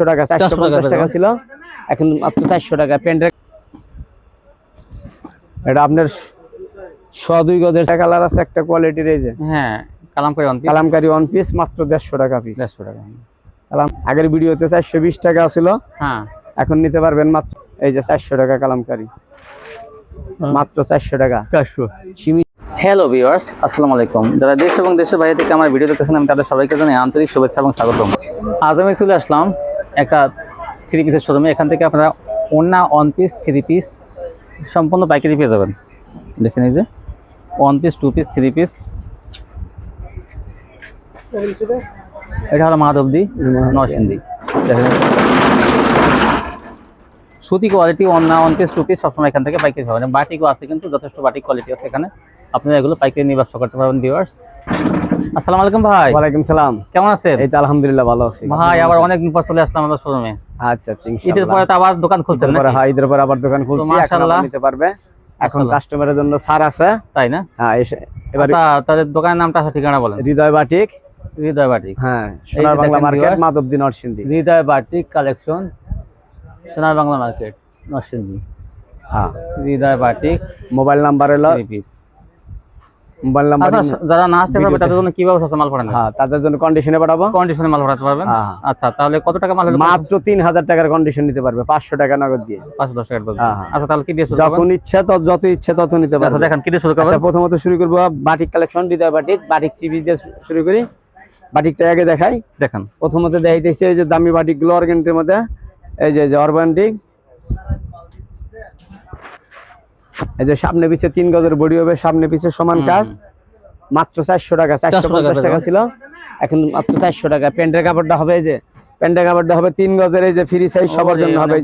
চারশো টাকা চারশো পঞ্চাশ টাকা ছিল। এখন মাত্র চারশো টাকা। প্যান্টের এটা আপনার দুই গজের কালার আছে একটা কোয়ালিটির এই যে। হ্যাঁ কালামকারি ওয়ান পিস মাত্র দেড়শো টাকা পিস দেড়শো টাকা। কালাম আগের ভিডিওতে চারশো বিশ টাকা ছিল। হ্যাঁ। এখন নিতে পারবেন মাত্র এই যে চারশো টাকা কালামকারি। মাত্র চারশো টাকা। চারশো। সিমি হ্যালো ভিউয়ার্স আসসালামু আলাইকুম। যারা দেশ এবং দেশের বাইরে থেকে আমার ভিডিও দেখতেছেন আমি তাদের সবাইকে জানাই আন্তরিক শুভেচ্ছা এবং স্বাগতম। আজ আমি চলে আসলাম একটা থ্রি পিসের শোরুমে এখান থেকে আপনারা ওন্না ওয়ান পিস থ্রি পিস সম্পূর্ণ পাইকারি পেয়ে যাবেন। দেখে নিই যে one piece two piece three piece এটা হলো মাধবদি নরসিংদী। দেখেন সুতি কোয়ালিটি অন্য ওয়ান পিস টু পিস সবসময় এখান থেকে পাইকারি পাবেন। বাটিকও আছে কিন্তু, যথেষ্ট বাটিক কোয়ালিটি আছে এখানে। আপনারা এগুলো পাইকারি নিয়ে ব্যবসা করতে পারবেন ভিউয়ার্স আসসালামু আলাইকুম ভাই। ওয়ালাইকুম সালাম। কেমন আছেন? এই তো আলহামদুলিল্লাহ ভালো আছি। ভাই আবার অনেকদিন পর চলে আসলাম আমাদের শোরুমে। আচ্ছা আচ্ছা ঈদের ইনশাআল্লাহ পরে তো আবার দোকান খুলছেন ঈদের নাকি? হ্যাঁ ঈদের পরে আবার দোকান খুলছি এখন। নিতে পারবে। এখন কাস্টমারের জন্য ছাড় আছে। তাই না? হ্যাঁ এবারে আচ্ছা তাদের দোকানের নামটা আসলে ঠিকানা বলেন। হৃদয় বাটিক। হৃদয় বাটিক। হ্যাঁ Sonar Bangla market Madhabdi Narsingdi. Hridoy batik collection Sonar Bangla market Narsingdi. হ্যাঁ। হৃদয় বাটিক মোবাইল নাম্বার হলো পিস মোবাইল নাম্বার আচ্ছা যারা না আসতে পারবে তাদের জন্য কি ব্যবস্থা মাল পাঠানো হ্যাঁ তাদের জন্য কন্ডিশনে পাঠাবো। কন্ডিশনে মাল পাঠাতে পারবেন? হ্যাঁ। আচ্ছা তাহলে কত টাকা মাল মাত্র তিন হাজার টাকার কন্ডিশন নিতে পারবে পাঁচশো টাকা নগদ দিয়ে। পাঁচশো দশ টাকার বলবেন হ্যাঁ, হ্যাঁ। আচ্ছা তাহলে কি দিয়ে শুরু যখন ইচ্ছা তত যত ইচ্ছে তত নিতে আচ্ছা পারবে। দেখেন কি দিয়ে শুরু করবেন? আচ্ছা প্রথমত শুরু করব batik collection Hridoy batik batik piece দিয়ে শুরু করি। বাটিকটা আগে দেখাই। দেখেন। প্রথমত দেখাইতেছি এই যে দামি বাটিকগুলো অর্গেন্টের মধ্যে এই যে অরবান্টিক এই যে সামনে পিছে তিন গজের বডি হবে সামনে পিছে সমান কাজ। মাত্র চারশো টাকা চারশো পঞ্চাশ টাকা ছিল। এখন মাত্র চারশো টাকা। প্যান্টের কাপড়টা হবে এই যে প্যান্টের কাপড়টা হবে তিন গজের এই যে ফ্রি সাইজ সবার জন্য হবে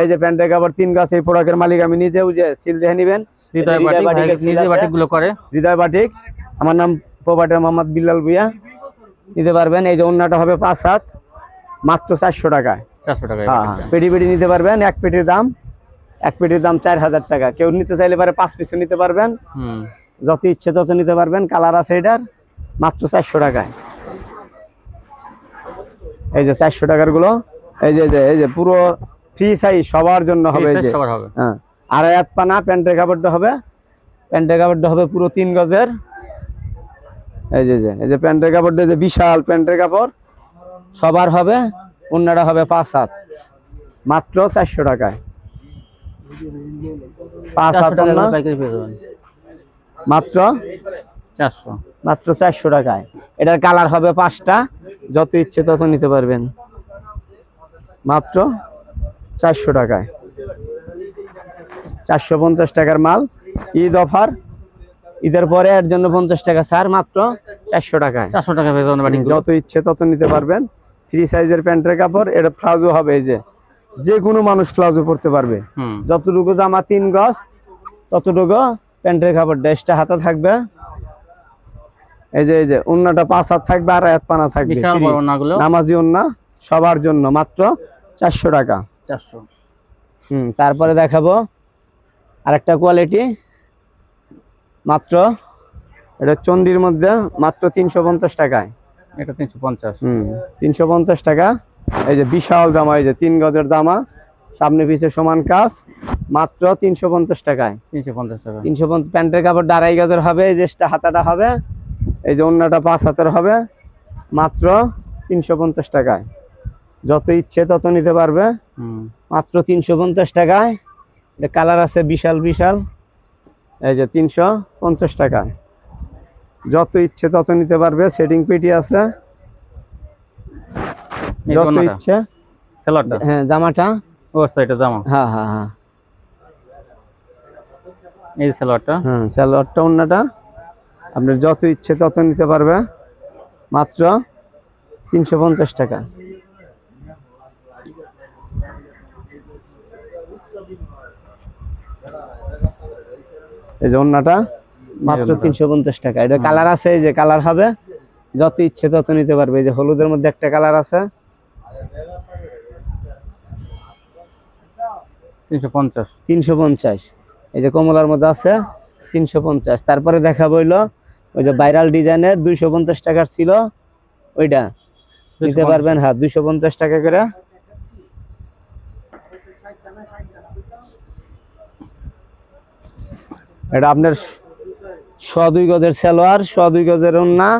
এই যে। প্যান্টের কাপড়। তিন গজ এই প্রোডাক্টের মালিক আমি নিজেও যে সিল দেখে নিবেন। হৃদয় বাটিক আমার নাম প্রোভাইডার মোহাম্মদ বিল্লাল ভুইয়া। নিতে পারবেন এই যে অন্যটা হবে পাঁচ হাত। মাত্র চারশো টাকায়। চারশো টাকা হ্যাঁ পেটি পেটি নিতে পারবেন এক পেটির দাম। এক পেটির দাম চার হাজার টাকা। কেউ নিতে চাইলে পারে পাঁচ পিসও নিতে পারবেন। যত ইচ্ছে তত নিতে পারবেন। কালার আছে এটার মাত্র চারশো টাকায়। এই যে চারশো টাকারগুলো এই যে এই যে পুরো ফ্রি সাইজ সবার জন্য হবে এই যে। হ্যাঁ আড়াই হাত পানা প্যান্টের কাপড়টা হবে। প্যান্টের কাপড়টা হবে পুরো তিন গজের। এই যে যে এই যে প্যান্টের কাপড়টা যে বিশাল প্যান্টের কাপড়। সবার হবে অন্যটা হবে পাঁচ হাত। মাত্র চারশো টাকায়। পাঁচ পাইকারি পেয়ে যাবেন। মাত্র? চারশো। মাত্র চারশো টাকায়। এটার কালার হবে পাঁচটা। যত ইচ্ছে তত নিতে পারবেন। মাত্র চারশো টাকায়। চারশো পঞ্চাশ টাকার মাল। ঈদ অফার। ঈদের পরে এর জন্য পঞ্চাশ টাকা ছাড় মাত্র চারশো টাকায়। চারশো টাকা যত ইচ্ছে তত নিতে পারবেন। ফ্রি সাইজের প্যান্টের কাপড় এটা প্লাজো হবে এই যে। যে কোনো মানুষ প্লাজো পরতে পারবে। যতটুকু জামা তিন গজ ততটুকু প্যান্টের কাপড় ড্রেসটা হাতে থাকবে। এই যে এই যে অন্যটা পাঁচ হাত থাকবে আর এক পানা থাকবে। নামাজি অন্যা সবার জন্য মাত্র চারশো টাকা। চারশো। হুম তারপরে দেখাবো আরেকটা কোয়ালিটি। মাত্র এটা চন্ডির মধ্যে মাত্র তিনশো পঞ্চাশ টাকায়। এটা তিনশো পঞ্চাশ। হুম তিনশো পঞ্চাশ টাকা। এই যে বিশাল জামা এই যে তিন গজের জামা সামনে পিছে সমান কাজ মাত্র তিনশো পঞ্চাশ টাকায়। তিনশো পঞ্চাশ টাকা। তিনশো পঞ্চাশ প্যান্টের কাপড় আড়াই গজের হবে এই যে হাতাটা হবে এই যে অন্যটা পাঁচ হাতের হবে মাত্র তিনশো পঞ্চাশ টাকায়। যত ইচ্ছে তত নিতে পারবে। হুম। মাত্র তিনশো পঞ্চাশ টাকায়। এটা কালার আছে বিশাল বিশাল। এই যে তিনশো পঞ্চাশ টাকায়। যত ইচ্ছে তত নিতে পারবে সেটিং পেটি আছে। যত ইচ্ছে। সেলারটা হ্যাঁ জামাটা। ও আচ্ছা এটা জামা। হ্যাঁ হ্যাঁ হ্যাঁ। এই হ্যাঁ অন্যটা আপনার যত ইচ্ছে তত নিতে পারবে। মাত্র তিনশো পঞ্চাশ টাকা। এই যে অন্যটা মাত্র তিনশো পঞ্চাশ টাকা। এটা কালার আছে এই যে কালার হবে। যত ইচ্ছে তত নিতে পারবে। এই যে হলুদের মধ্যে একটা কালার আছে। তিনশো পঞ্চাশ। তিনশো পঞ্চাশ। এই যে কমলার মধ্যে আছে তিনশো পঞ্চাশ। তারপরে দেখা বইল ওই যে ভাইরাল ডিজাইনের দুইশো পঞ্চাশ টাকার ছিল ওইটা। নিতে পারবেন হ্যাঁ দুইশো পঞ্চাশ টাকা করে। এটা আপনার শ দুই গজের সালোয়ার শ দুই গজের ওন্না।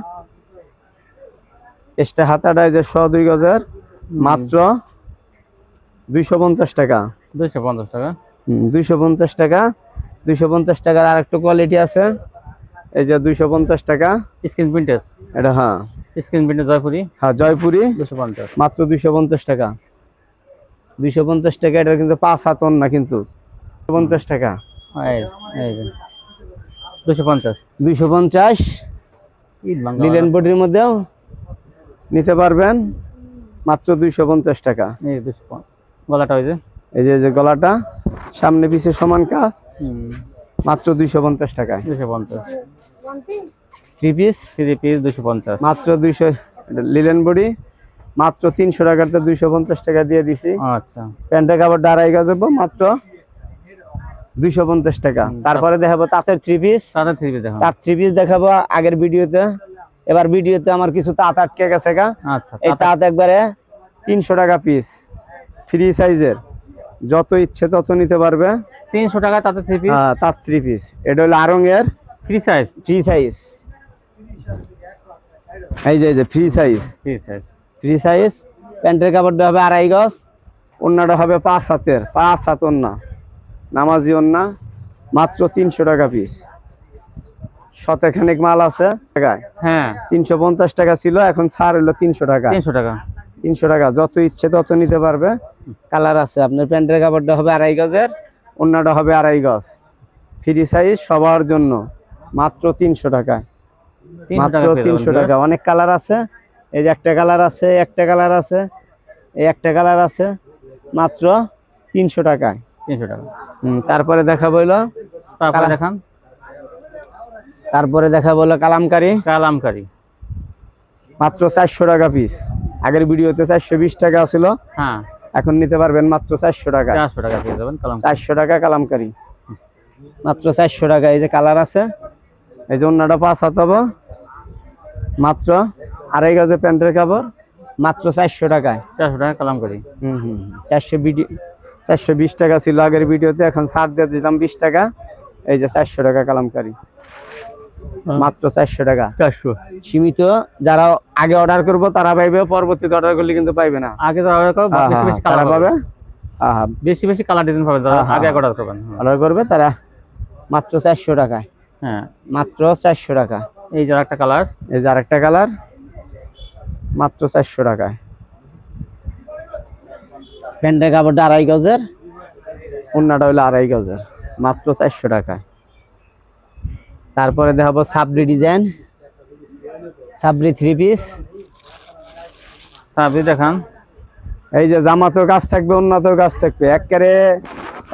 এক্সট্রা হাতাটা যে শ দুই গজের মাত্র দুইশো পঞ্চাশ টাকা। দুইশো পঞ্চাশ টাকা। দুইশো পঞ্চাশ টাকা। দুইশো পঞ্চাশ টাকার আর একটা কোয়ালিটি আছে। এই যে দুইশো পঞ্চাশ টাকা। স্ক্রিন প্রিন্টের এটা হ্যাঁ। স্ক্রিন প্রিন্টের জয়পুরি। হ্যাঁ জয়পুরি। দুশো পঞ্চাশ। মাত্র দুইশো পঞ্চাশ টাকা। দুইশো পঞ্চাশ টাকা এটা কিন্তু পাঁচ হাত না কিন্তু। পঞ্চাশ টাকা। এই এই যে। দুশো পঞ্চাশ। দুইশো পঞ্চাশ। লিলেন বডির মধ্যেও নিতে পারবেন। মাত্র দুইশো পঞ্চাশ টাকা। গলাটা হয়েছে এই যে এই যে গলাটা সামনে পিছে সমান কাজ মাত্র দুইশো পঞ্চাশ টাকায়। দুশো পঞ্চাশ। থ্রি পিস থ্রি পিস দুশো পঞ্চাশ। মাত্র দুইশো লিলেন বডি মাত্র তিনশো টাকাতে দুইশো পঞ্চাশ টাকা দিয়ে দিছি। আচ্ছা। প্যান্টের কাপড় আড়াই হব মাত্র দুইশো পঞ্চাশ টাকা। তারপরে দেখাবো তাঁতের থ্রি পিস তাদের থ্রি পিস তার থ্রি পিস দেখাবো আগের ভিডিওতে। এবার ভিডিওতে আমার কিছু তাঁত আটকে গেছে গা। আচ্ছা এই তাঁত একবারে তিনশো টাকা পিস ফ্রি সাইজের যত ইচ্ছে তত নিতে পারবে। তিনশো টাকা তাদের থ্রি পিস হ্যাঁ, তাঁত থ্রি পিস এটা হলো আরঙের ফ্রি সাইজ ফ্রি সাইজ এই যে এই যে free size free size free size প্যান্টের কাপড়টা হবে আড়াই গজ। অন্যটা হবে পাঁচ হাতের পাঁচ হাত ওন্না। নামাজি ওন্না মাত্র তিনশো টাকা পিস শতেখানেক মাল আছে হ্যাঁ। তিনশো পঞ্চাশ টাকা ছিল এখন ছাড় হলো তিনশো টাকা। তিনশো টাকা। তিনশো টাকা যত ইচ্ছে তত নিতে পারবে। কালার আছে। আপনার প্যান্টের কাপড়টা হবে আড়াই গজের অন্যটা হবে আড়াই গজ। ফ্রি সাইজ সবার জন্য। মাত্র তিনশো টাকায়। মাত্র তিনশো টাকা অনেক কালার আছে। এই যে একটা কালার আছে একটা কালার আছে এই একটা কালার আছে। মাত্র তিনশো টাকায়। তিনশো টাকা। হুম, তারপরে দেখা বইলো তারপরে দেখান। তারপরে দেখা বলল কালামকারি। কালামকারি। মাত্র চারশো টাকা পিস আগের ভিডিওতে চারশো বিশ টাকা ছিল। হ্যাঁ। এখন নিতে পারবেন মাত্র চারশো টাকা। চারশো টাকা পেয়ে যাবেন কালাম চারশো টাকা কালামকারি। মাত্র চারশো টাকা এই যে কালার আছে এই যে অন্যটা পাঁচ হাত হব। মাত্র আড়াই গজে প্যান্টের কাপড় মাত্র চারশো টাকায়। চারশো টাকা কালামকারি হুম হুম। চারশো বিডি চারশো বিশ টাকা ছিল আগের ভিডিওতে এখন ছাড় দিয়ে দিলাম বিশ টাকা। এই যে চারশো টাকা কালামকারি। মাত্র চারশো টাকা। চারশো। সীমিত যারা আগে অর্ডার করব তারা পাইবে পরবর্তীতে অর্ডার করলে কিন্তু পাইবে না। আগে যারা করবে, হ্যাঁ, বেশি হ্যাঁ, বেশি তারা কালার পাবে। হ্যাঁ বেশি বেশি কালার ডিজাইন পাবে যারা হ্যাঁ, হ্যাঁ, আগে হ্যাঁ। অর্ডার করবেন অর্ডার করবে তারা মাত্র চারশো টাকায়। হ্যাঁ। মাত্র চারশো টাকা। এই যে একটা কালার এই যে আরেকটা কালার মাত্র চারশো টাকায়। প্যান্টের কাপড়টা আড়াই গজের অন্যটা হলো আড়াই গজের মাত্র চারশো টাকায়। তারপরে দেখাবো সাবরি ডিজাইন। সাবরি থ্রি পিস সাবি দেখান। এই যে জামাতেও গাছ থাকবে অন্যতেও গাছ থাকবে। একবারে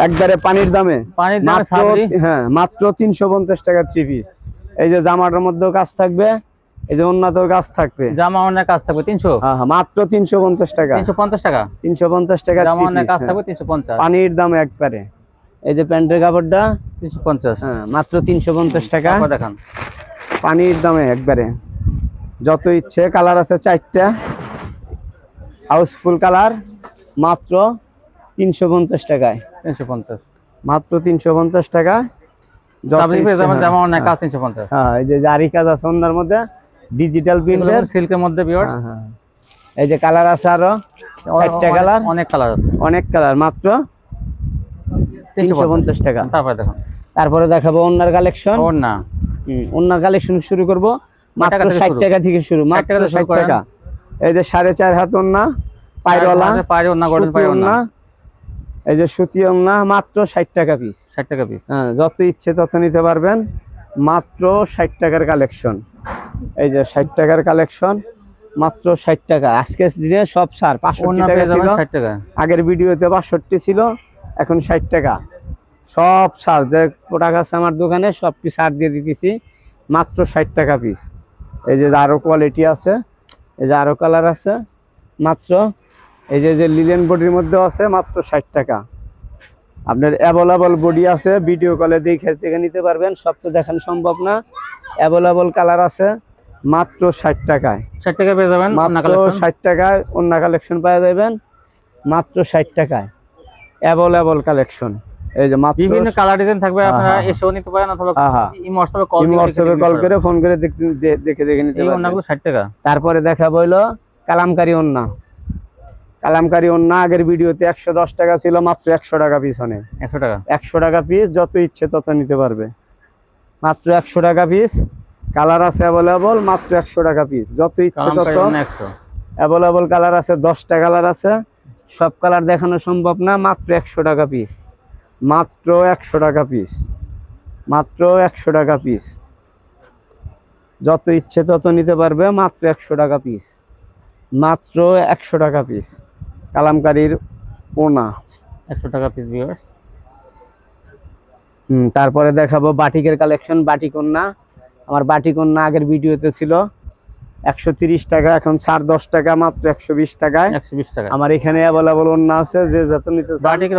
একবারে পানির দামে। পানির দামে মাত্র সাবরি? হ্যাঁ মাত্র তিনশো পঞ্চাশ টাকা থ্রি পিস এই যে জামাটার মধ্যেও কাজ থাকবে এই যে অন্যতেও গাছ থাকবে। জামা অনেক কাজ থাকবে তিনশো? হ্যাঁ হ্যাঁ, মাত্র তিনশো পঞ্চাশ টাকা। তিনশো পঞ্চাশ টাকা? তিনশো পঞ্চাশ টাকা জামা অনেক কাজ হ্যাঁ। থাকবে তিনশো পঞ্চাশ। পানির দাম একবারে। এই যে প্যান্টের কাপড়টা? তিনশো পঞ্চাশ। হ্যাঁ মাত্র তিনশো পঞ্চাশ টাকা। দেখান। পানির দামে একবারে। যত ইচ্ছে কালার আছে চারটা। হাউসফুল কালার মাত্র তিনশো পঞ্চাশ টাকায়। তিনশো পঞ্চাশ। মাত্র তিনশো পঞ্চাশ টাকা। হ্যাঁ, জামা অনেক হ্যাঁ। কাজ তিনশো পঞ্চাশ। হ্যাঁ এই যে জারি কাজ আছে ওনার মধ্যে ডিজিটাল প্রিন্টের সিল্কের মধ্যে বিয়ার্স এই যে কালার আছে আরও চারটা কালার। অনেক কালার আছে। অনেক কালার মাত্র তিনশো পঞ্চাশ টাকা। তারপরে দেখুন। তারপরে দেখাবো অন্যার কালেকশন অন্যার কালেকশন শুরু করব। মাত্র ষাট? টাকা থেকে শুরু মাত্র ষাট? টাকা। এই যে সাড়ে চার হাত ওন্না এই যে সুতি মাত্র ষাট টাকা পিস ষাট টাকা পিস হ্যাঁ যত ইচ্ছে তত নিতে পারবেন। মাত্র ষাট টাকার কালেকশন এই যে ষাট টাকার কালেকশন মাত্র ষাট টাকা। আজকের দিনে সব সার পাঁচষট্টি টাকা ছিল। আগের ভিডিওতে বাষট্টি ছিল। এখন ষাট টাকা। সব সার যে প্রোডাক্ট আছে আমার দোকানে সবটি সার দিয়ে দিতেছি। মাত্র ষাট টাকা পিস এই যে আরও কোয়ালিটি আছে এই যে আরও কালার আছে মাত্র। এই যে যে লিলেন বডির মধ্যেও আছে মাত্র ষাট টাকা। আপনার অ্যাভেলেবল বডি আছে ভিডিও কলে দেখে থেকে নিতে পারবেন সব তো দেখানো সম্ভব না। অ্যাভেলেবল কালার আছে মাত্র ষাট টাকায়। ষাট টাকা পেয়ে যাবেন মাত্র ষাট টাকায় অন্য কালেকশন পাওয়া যাবেন মাত্র ষাট টাকায়। অ্যাভেলেবল কালেকশন এই যে মাত্র বিভিন্ন কালার ডিজাইন থাকবে হ্যাঁ, আপনারা হ্যাঁ, হ্যাঁ। এসেও নিতে পারেন অথবা হোয়াটসঅ্যাপে কল ইমো হোয়াটসঅ্যাপে কল করে ফোন করে দেখে দেখে নিতে পারেন এই ওন্নাগুলো 60 টাকা। তারপরে দেখা বইলো কালামকারি ওন্না। কালামকারি ওন্না আগের ভিডিওতে একশো দশ টাকা ছিল মাত্র একশো টাকা পিছনে 100 টাকা। একশো টাকা পিস যত ইচ্ছে তত নিতে পারবে। মাত্র একশো টাকা পিস কালার আছে অ্যাভেলেবল মাত্র একশো টাকা পিস যত ইচ্ছে তত কালামকারী ওন্না 100 অ্যাভেলেবল কালার আছে দশটা কালার আছে। সব কালার দেখানো সম্ভব না মাত্র একশো টাকা পিস মাত্র একশো টাকা পিস মাত্র একশো টাকা পিস যত ইচ্ছে তত নিতে পারবে মাত্র একশো টাকা পিস মাত্র একশো টাকা পিস কালামকারীর ওনা। 100 টাকা পিস ভিউয়ার্স হুম তারপরে দেখাবো বাটিকের কালেকশন বাটিকন্যা আমার বাটিকন্যা আগের ভিডিওতে ছিল। একশো টাকা এখন ছাড় দশ টাকা মাত্র একশো বিশ টাকায়। 120 টাকা। আমার এখানে অ্যাভেলেবল ওন্না আছে যে যত নিতে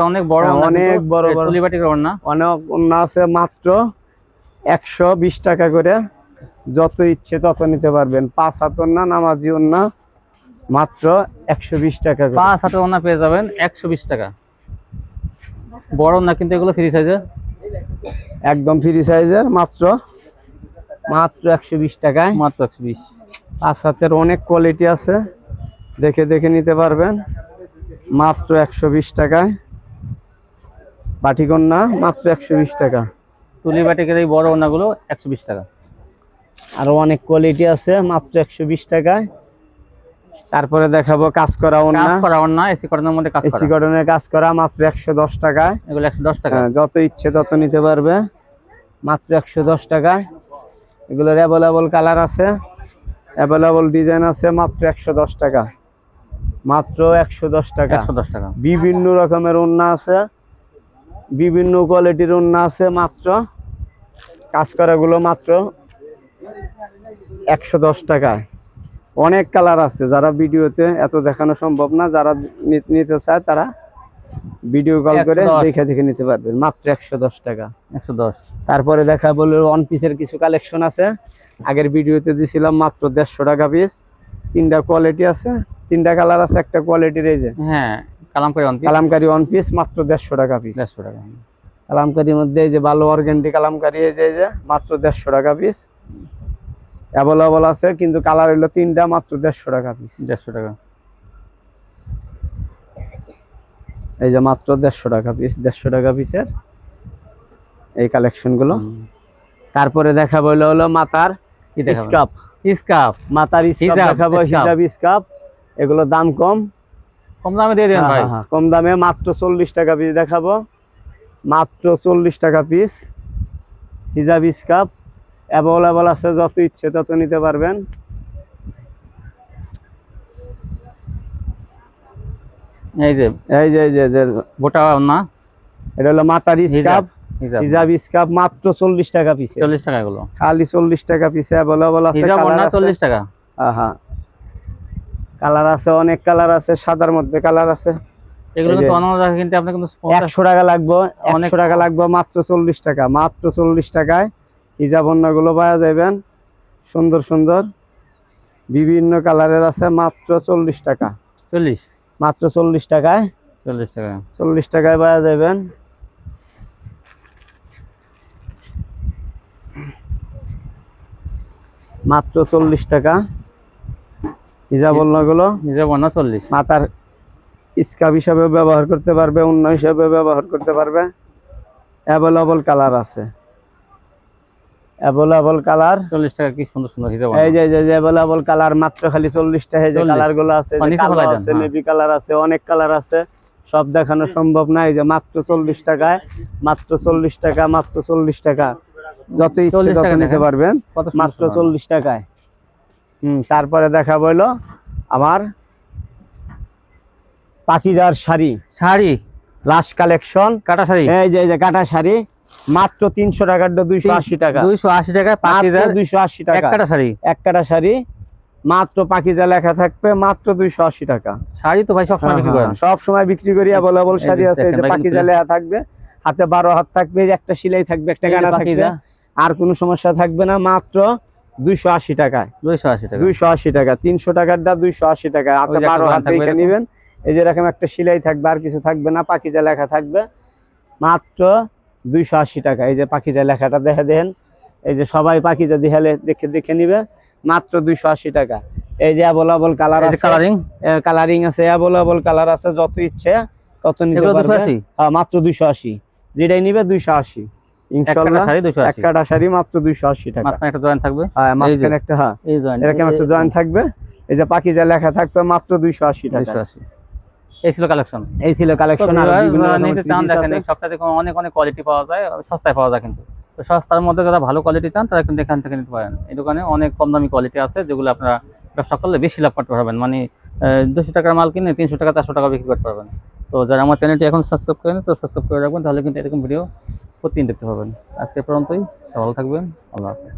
অনেক বড় হ্যাঁ, অনেক বড় বড়। অনেক ওন্না আছে মাত্র একশো বিশ টাকা করে। যত ইচ্ছে তত নিতে পারবেন। পাঁচ হাত ওন্না নামাজি ওন্না মাত্র একশো বিশ টাকা করে। পাঁচ হাতে ওন্না পেয়ে যাবেন 120 টাকা। বড় না কিন্তু এগুলো ফ্রি সাইজে একদম ফ্রি সাইজের মাত্র মাত্র একশো বিশ টাকায়। মাত্র 120 পাঁচ হাতের অনেক কোয়ালিটি আছে। দেখে দেখে নিতে পারবেন। মাত্র একশো বিশ টাকায়। বাটিকন্যা মাত্র একশো বিশ টাকা। তুলি বাটিকের এই বড় ওন্নাগুলো 120 টাকা। আরও অনেক কোয়ালিটি আছে মাত্র একশো বিশ টাকায়। তারপরে দেখাবো কাজ করা কাজ ওন্না করা এসি কটনের মধ্যে কাজ এসি করা। কটনের কাজ করা মাত্র একশো দশ টাকায়। এগুলো 110 টাকা। হ্যাঁ, যত ইচ্ছে তত নিতে পারবে। মাত্র একশো দশ টাকায়। এগুলোর অ্যাভেলেবল কালার আছে। অ্যাভেলেবল ডিজাইন আছে মাত্র একশো দশ টাকা। মাত্র একশো দশ টাকা। 110 টাকা। বিভিন্ন রকমের ওন্না আছে। বিভিন্ন কোয়ালিটির ওন্না আছে মাত্র। কাজ করাগুলো মাত্র একশো দশ টাকায় অনেক কালার আছে। যারা ভিডিওতে এত দেখানো সম্ভব না যারা নিতে চায় তারা ভিডিও কল করে দেখে দেখে নিতে পারবেন মাত্র একশো দশ টাকা। 110 তারপরে দেখা বলল ওয়ান পিসের কিছু কালেকশন আছে। আগের ভিডিওতে দিছিলাম মাত্র দেড়শো টাকা পিস তিনটা কোয়ালিটি আছে তিনটা কালার আছে একটা কোয়ালিটির এই যে। হ্যাঁ Kalamkari one piece Kalamkari one piece মাত্র দেড়শো টাকা পিস 150 টাকা। কালামকারির মধ্যে এই যে ভালো কালামকারি এই যে এই যে মাত্র দেড়শো টাকা পিস অ্যাভেলেবল আছে কিন্তু কালার হইল তিনটা মাত্র দেড়শো টাকা পিস 150 টাকা। এই যে মাত্র দেড়শো টাকা পিস দেড়শো টাকা পিসের এই কালেকশনগুলো। তারপরে দেখা বলল হলো মাতার স্কাপ স্কার্ফ। মাতার স্কাপ দেখাবো হিজাব স্কাপ এগুলো দাম কম। কম দামে দিয়ে দেন হ্যাঁ, ভাই। হ্যাঁ, হ্যাঁ, কম দামে মাত্র চল্লিশ টাকা পিস দেখাবো। মাত্র চল্লিশ টাকা পিস হিজাব স্কাপ অ্যাভেলেবল আছে যত ইচ্ছে তত নিতে পারবেন। এই যে এই যে এই যে গোটা না? এটা হলো মাতার স্কাপ হিজাব। হিজাব স্কাপ মাত্র চল্লিশ টাকা পিসে চল্লিশ টাকা এগুলো? খালি চল্লিশ টাকা পিসে অ্যাভেলেবল আছে হিজাব কালার ওন্না টাকা? হ্যাঁ কালার আছে অনেক কালার আছে সাদার মধ্যে কালার আছে। এগুলো এই অন্য জায়গায় কিনতে আপনার কিন্তু পঞ্চাশ- একশো টাকা লাগবে টাকা মাত্র চল্লিশ টাকা মাত্র চল্লিশ টাকায়। হিজাব অন্যগুলো পাওয়া যাবেন সুন্দর সুন্দর। বিভিন্ন কালারের আছে মাত্র চল্লিশ টাকা। চল্লিশ? মাত্র চল্লিশ টাকায়। চল্লিশ টাকা। চল্লিশ টাকায় পাওয়া যাবেন মাত্র চল্লিশ টাকা। হিজাব অন্যগুলো হিজাব ওন্না চল্লিশ। মাথার স্কাব হিসাবে ব্যবহার করতে পারবে অন্য হিসাবে ব্যবহার করতে পারবে। অ্যাভেলেবল কালার আছে। অ্যাভেলেবল কালার চল্লিশ টাকা কি সুন্দর সুন্দর হিজাব এই যে যে অ্যাভেলেবল কালার মাত্র খালি চল্লিশটা এই যে কালারগুলো আছে কালো আছে হ্যাঁ। নেভি কালার আছে অনেক কালার আছে। সব দেখানো সম্ভব না এই যে মাত্র চল্লিশ টাকায় মাত্র চল্লিশ টাকা মাত্র চল্লিশ টাকা। যত ইচ্ছে তত টাকা নিতে পারবেন মাত্র সুন্দর। চল্লিশ টাকায়। হুম তারপরে দেখা বইলো আমার পাকিজার শাড়ি। শাড়ি? লাশ কালেকশন কাটা শাড়ি? এই যে এই যে কাটা শাড়ি। মাত্র তিনশো টাকার দুইশো আশি টাকা। দুইশো আশি টাকা দুইশো আশি টাকা। শাড়ি? এক কাটা শাড়ি মাত্র লেখা থাকবে মাত্র দুইশো আশি টাকা। শাড়ি তো ভাই সবসময় বিক্রি করেন। সব সময় বিক্রি করি অ্যাভেলেবল এই শাড়ি আছে যে লেখা থাকবে হাতে বারো হাত থাকবে একটা সিলাই থাকবে একটা গানা থাকবে আর কোনো সমস্যা থাকবে না মাত্র দুইশো আশি টাকায়। দুইশো আশি টাকা। দুইশো আশি টাকা তিনশো টাকারটা দুইশো আশি টাকা হাতে যে একটা বারো হাত দেখে এরকম। নিবেন। এই যে এরকম একটা সিলাই থাকবে আর কিছু থাকবে না পাকিজা লেখা থাকবে। মাত্র দুইশো আশি টাকা। এই যে পাখিজা লেখাটা দেখে দেন। এই যে সবাই পাখিজা দিহালে দেখে দেখে নিবে। মাত্র দুইশো আশি টাকা। এই যে অ্যাভেলেবল কালার আছে। কালারিং কালারিং আছে। অ্যাভেলেবল কালার আছে যত ইচ্ছে তত নিতে পারবে। হ্যাঁ, মাত্র দুইশো আশি। যেটাই নিবে দুইশো আশি। হ্যাঁ এরকম একটা জয়েন থাকবে। এই যে পাখি যা লেখা থাকবে মাত্র দুইশো আশি টাকা। আশি। এই ছিল কালেকশন এই ছিল কালেকশন আর নিতে চান দেখেন। এই অনেক অনেক কোয়ালিটি পাওয়া যায় সস্তায় পাওয়া যায় কিন্তু। তো সস্তার মধ্যে যারা ভালো কোয়ালিটি চান তারা কিন্তু এখান থেকে নিতে পারেন। এই দোকানে অনেক কম দামি কোয়ালিটি আছে যেগুলো আপনারা ব্যবসা করলে বেশি লাভ করতে পারবেন। মানে দুশো টাকার মাল কিনে তিনশো টাকা চারশো টাকা বিক্রি করতে পারবেন। তো যারা আমার চ্যানেলটি এখন সাবস্ক্রাইব করেন তো সাবস্ক্রাইব করে রাখবেন তাহলে কিন্তু এরকম ভিডিও প্রতিদিন দেখতে পাবেন। আজকে পর্যন্তই ভালো থাকবেন আল্লাহ হাফেজ।